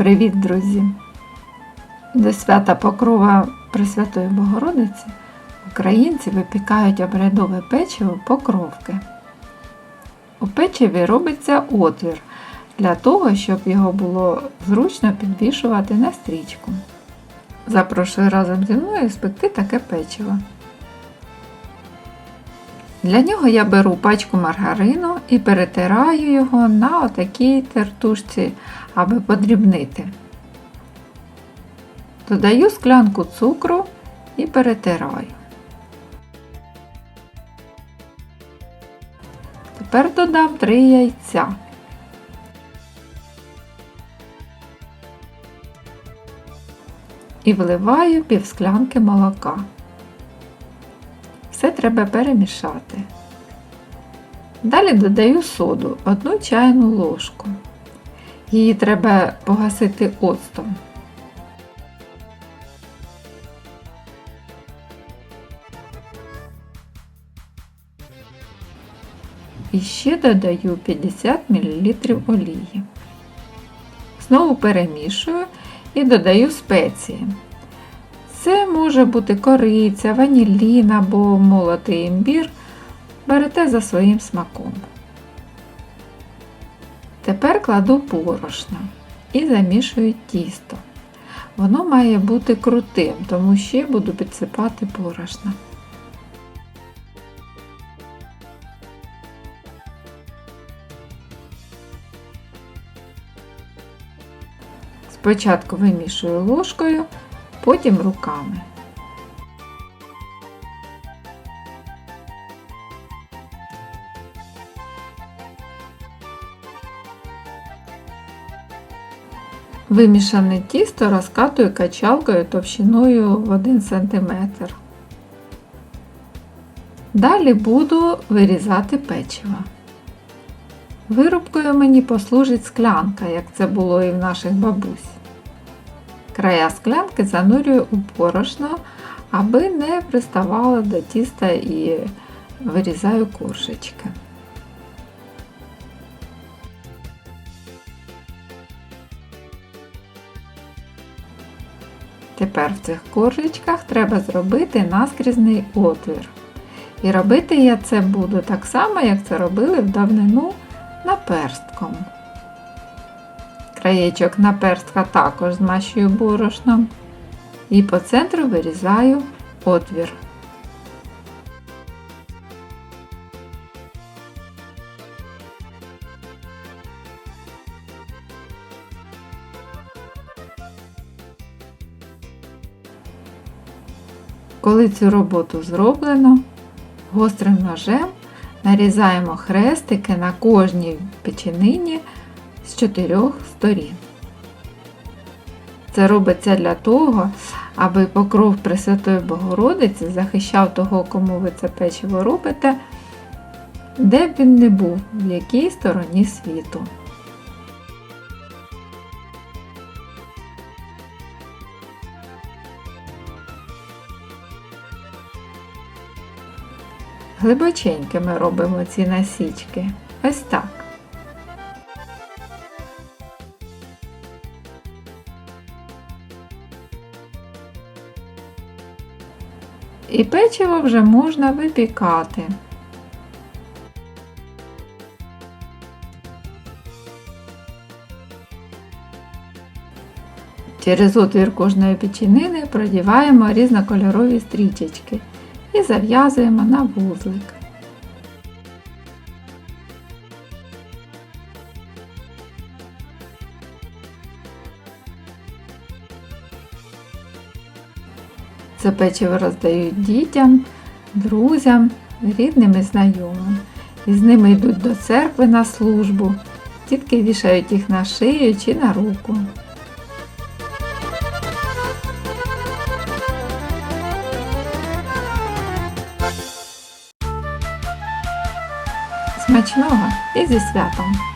Привіт, друзі! До свята Покрова Пресвятої Богородиці українці випікають обрядове печиво покровки. У печиві робиться отвір для того, щоб його було зручно підвішувати на стрічку. Запрошую разом зі мною спекти таке печиво. Для нього я беру пачку маргарину і перетираю його на отакій тертушці, аби подрібнити. Додаю склянку цукру і перетираю. Тепер додам 3 яйця. І вливаю пів склянки молока. Все треба перемішати. Далі додаю соду 1 чайну ложку. Її треба погасити оцтом. І ще додаю 50 мл олії. Знову перемішую і додаю спеції. Це може бути кориця, ванілін або молотий імбір. Берете за своїм смаком. Тепер кладу борошно і замішую тісто. Воно має бути крутим, тому ще буду підсипати борошна. Спочатку вимішую ложкою, потім руками. Вимішане тісто розкатую качалкою товщиною в 1 см. Далі буду вирізати печиво. Вирубкою мені послужить склянка, як це було і в наших бабусь. Края склянки занурюю у порошно, аби не приставало до тіста і вирізаю коршечки. Тепер в цих коржечках треба зробити наскрізний отвір. І робити я це буду так само, як це робили в давнину наперстком. Краєчок наперстка також змащую борошном і по центру вирізаю отвір. Коли цю роботу зроблено, гострим ножем нарізаємо хрестики на кожній печенині з чотирьох сторін. Це робиться для того, аби покров Пресвятої Богородиці захищав того, кому ви це печиво робите, де б він не був, в якій стороні світу. Глибоченьки ми робимо ці насічки. Ось так. І печиво вже можна випікати. Через отвір кожної печінини продіваємо різнокольорові стрічечки і зав'язуємо на вузлик. Це печиво роздають дітям, друзям, рідним і знайомим. І з ними йдуть до церкви на службу. Тітки вішають їх на шию чи на руку. Смачного і зі святом!